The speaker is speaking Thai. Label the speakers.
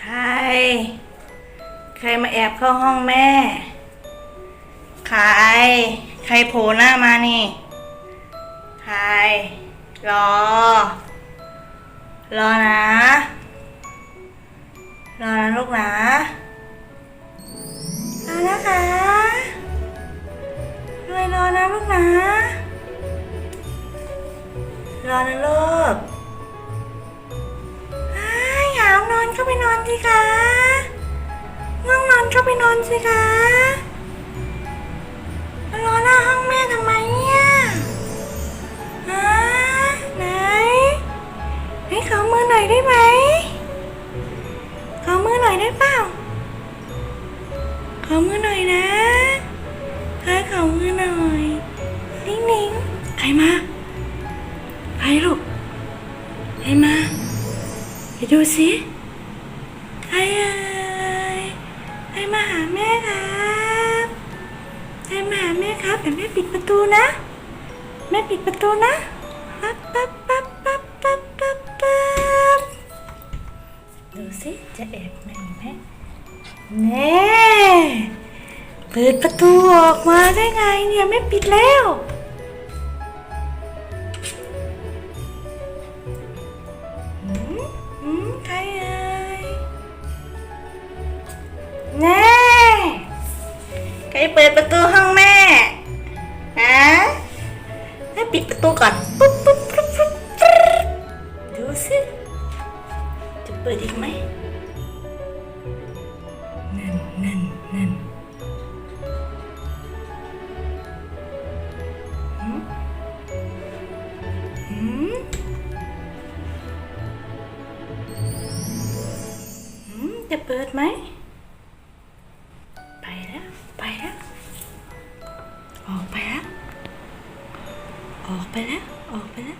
Speaker 1: ใคร ใครมาแอบเข้าห้องแม่ ใคร ใครโผล่หน้ามานี่ ใคร รอ รอนะ รอนะลูกนะรอนะคะรวยรอนะลูกนะ รอนะลูก เข้าไปนอนสิคะง่วงนอนเข้าไปนอนสิคะมารอหน้าห้องแม่ทำไมเนี่ยฮะไหนให้ขอมือหน่อยได้ไหมขอมือหน่อยได้เปล่าขอมือหน่อยนะเฮ้ขอมือหน่อยนิ่งนิ่งๆใครมาใครลูกใครมาไปดูสิ เอ่ยใครมาหาแม่ครับใครมาหาแม่ครับแต่แม่ปิดประตูนะ แม่ปิดประตูนะปั๊บปั๊บปั๊บปั๊บปั๊บปั๊บปั๊บดูสิจะแอบมาอีกไหมแน่เปิดประตูออกมาได้ไงเนี่ยแม่ปิดแล้ว ใครเปิดประตูห้องแม่ฮะให้ปิดประตูก่อนปุ๊บปุ๊บปุ๊บปุ๊บดูสิจะเปิดอีกไหมนั่นนั่นนั่นหืมหืมอืมจะเปิดไหม ไปแล้ว ออกไปแล้ว ออกไปแล้ว ออกไปแล้ว